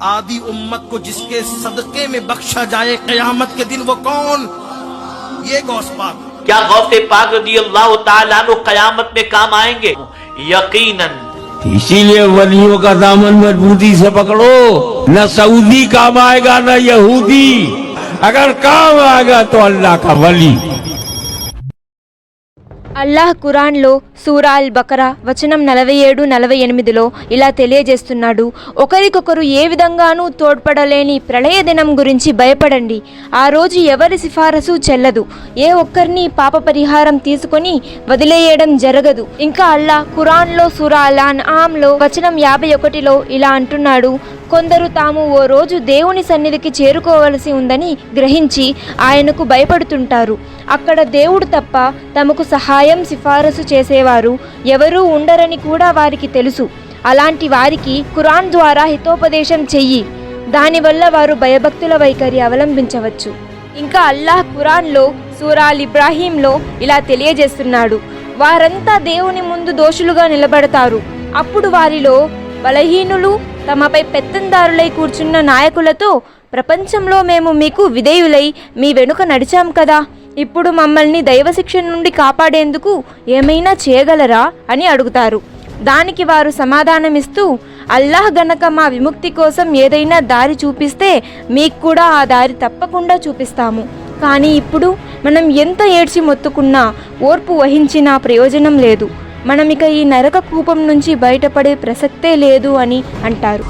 آدھی امت کو جس کے صدقے میں بخشا جائے قیامت کے دن وہ کون؟ یہ غوث پاک۔ کیا غوث پاک رضی اللہ تعالیٰ قیامت میں کام آئیں گے؟ یقیناً۔ اسی لیے ولیوں کا دامن مضبوطی سے پکڑو۔ نہ سعودی کام آئے گا نہ یہودی۔ اگر کام آئے گا تو اللہ کا ولی۔ అల్లాహ్ ఖురాన్లో సూరా అల్ బకరా వచనం నలభై ఏడు నలభై ఎనిమిదిలో ఇలా తెలియజేస్తున్నాడు ఒకరికొకరు ఏ విధంగానూ తోడ్పడలేని ప్రళయ దినం గురించి భయపడండి. ఆ రోజు ఎవరి సిఫారసు చెల్లదు. ఏ ఒక్కరిని పాప పరిహారం తీసుకొని వదిలేయడం జరగదు. ఇంకా అల్లాహ్ ఖురాన్లో సూరా అల్ ఆమ్లో వచనం యాభై ఒకటిలో ఇలా అంటున్నాడు కొందరు తాము ఓ రోజు దేవుని సన్నిధికి చేరుకోవలసి ఉందని గ్రహించి ఆయనకు భయపడుతుంటారు. అక్కడ దేవుడు తప్ప తమకు సహాయం సిఫారసు చేసేవారు ఎవరూ ఉండరని కూడా వారికి తెలుసు. అలాంటి వారికి కురాన్ ద్వారా హితోపదేశం చెయ్యి. దానివల్ల వారు భయభక్తుల వైఖరి అవలంబించవచ్చు. ఇంకా అల్లాహ్ ఖురాన్లో సూరాల్ ఇబ్రాహీంలో ఇలా తెలియజేస్తున్నాడు. వారంతా దేవుని ముందు దోషులుగా నిలబడతారు. అప్పుడు వారిలో బలహీనులు తమపై పెత్తందారులై కూర్చున్న నాయకులతో ప్రపంచంలో మేము మీకు విధేయులై మీ వెనుక నడిచాం కదా? ఇప్పుడు మమ్మల్ని దైవశిక్ష నుండి కాపాడేందుకు ఏమైనా చేయగలరా అని అడుగుతారు. దానికి వారు సమాధానమిస్తూ అల్లాహ్ గనక మా విముక్తి కోసం ఏదైనా దారి చూపిస్తే మీకు కూడా ఆ దారి తప్పకుండా చూపిస్తాము. కానీ ఇప్పుడు మనం ఎంత ఏడ్చి మొత్తుకున్నా ఓర్పు వహించినా ప్రయోజనం లేదు. మనం ఇక ఈ నరక కూపం నుంచి బయటపడే ప్రసక్తే లేదు అని అంటారు.